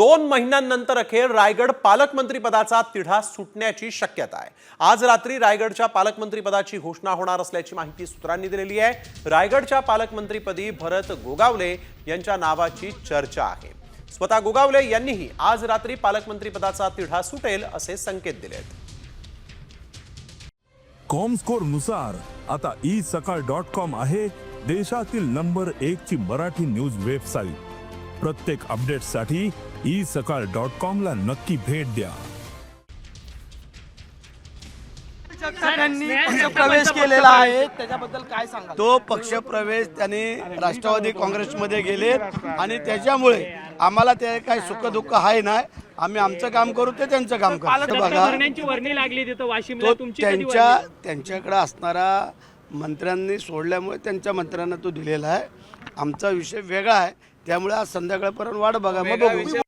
दोन महिन्यांनंतर अखेर रायगड पालकमंत्रीपदाचा तिढा सुटण्याची शक्यता आहे. आज रात्री रायगडच्या पालकमंत्रीपदाची घोषणा होणार असल्याची माहिती सूत्रांनी दिलेली आहे. रायगडच्या पालकमंत्रीपदी भरत गोगावले यांच्या नावाची चर्चा आहे. स्वतः गोगावले यांनीही आज रात्री पालकमंत्रीपदाचा तिढा सुटेल असे संकेत दिले आहेत. कॉमस्कोरनुसार आता ई सकाळ डॉट कॉम आहे देशातील नंबर एक ची मराठी न्यूज वेबसाईट. प्रत्येक अपडेटसाठी ई सकाळ डॉट कॉम ला नक्की भेट द्या. त्यांनी प्रवेश केलेला आहे. त्याच्याबद्दल काय सांगाल? तो पक्षप्रवेश त्यांनी राष्ट्रवादी काँग्रेसमध्ये गेले आणि त्याच्यामुळे आम्हाला ते काही सुख दुःख आहे नाही. आम्ही आमचं काम करू ते त्यांचं काम करू. बघा. तो त्यांच्या? त्यांच्याकडे असणारा मंत्र्यांनी सोडल्यामुळे त्यांच्या मंत्र्यांना तो दिलेला आहे. आमचा विषय वेगळा आहे. त्यामुळे आज संध्याकाळपर्यंत वाट बघा मग बघू.